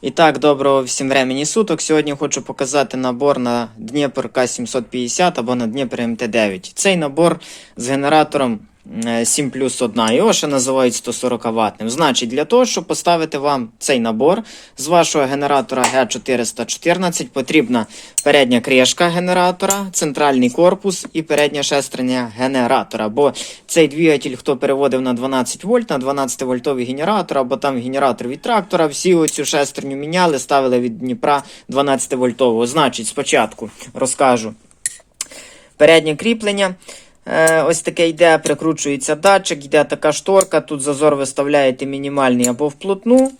І так, доброго всім времені суток. Сьогодні хочу показати набор на Дніпр К750 або на Дніпр МТ9. Цей набор з генератором 7 плюс 1. Його ще називають 140 ватним. Значить, для того, щоб поставити вам цей набор з вашого генератора Г414 потрібна передня кришка генератора, центральний корпус і передня шестерня генератора. Бо цей двигатель, хто переводив на 12 вольт, на 12 вольтовий генератор, або там генератор від трактора, всі оцю шестерню міняли, ставили від Дніпра 12 вольтового. Значить, спочатку розкажу. Переднє кріплення. Е, Ось таке йде, прикручується датчик, йде така шторка. Тут зазор виставляєте мінімальний або вплотну.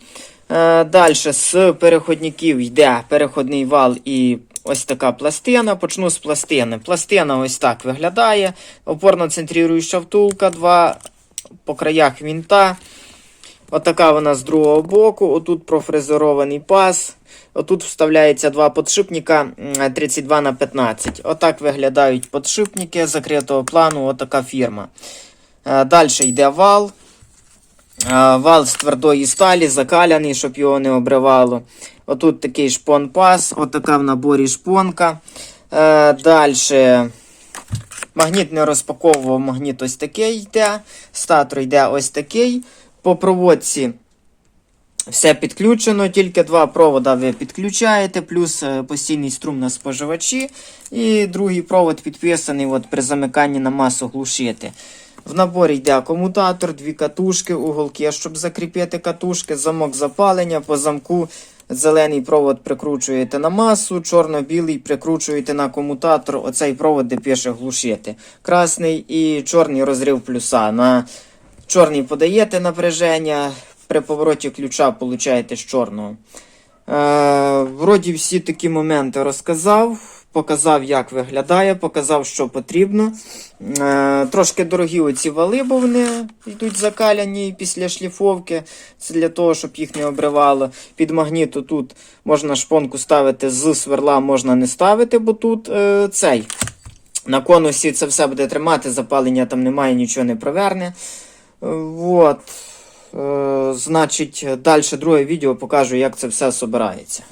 Е, Далі з переходників йде переходний вал і ось така пластина. Почну з пластини. Пластина ось так виглядає. Опорно-центруюча втулка, два по краях вінта. Отака вона з другого боку. Отут профрезерований паз. Отут вставляється два подшипника 32 на 15. Отак виглядають подшипники закритого плану. Отака фірма. Далі йде вал. Е, Вал з твердої сталі, закаляний, щоб його не обривало. Отут такий шпон-паз, отака в наборі шпонка. Далі магніт не розпаковував, магніт ось такий йде. Статор йде ось такий. По проводці все підключено, тільки два провода ви підключаєте, плюс е, постійний струм на споживачі. І другий провод підписаний от при замиканні на масу глушити. В наборі йде комутатор, дві катушки, уголки, щоб закріпити катушки, замок запалення по замку. Зелений провод прикручуєте на масу, чорно-білий прикручуєте на комутатор. Оцей провод, де пише глушити. Красний і чорний розрив плюса. На чорний подаєте напряження, при повороті ключа получаєте з чорного. Е, вроді всі такі моменти розказав, показав, як виглядає, показав, що потрібно. Е, трошки дорогі оці вали, бо вони йдуть закаляні після шліфовки. Це для того, щоб їх не обривало. Під магніту тут можна шпонку ставити з сверла, можна не ставити, бо тут е, цей. На конусі це все буде тримати, запалення там немає, нічого не проверне. Вот. Е, значить, далі друге відео покажу, як це все збирається.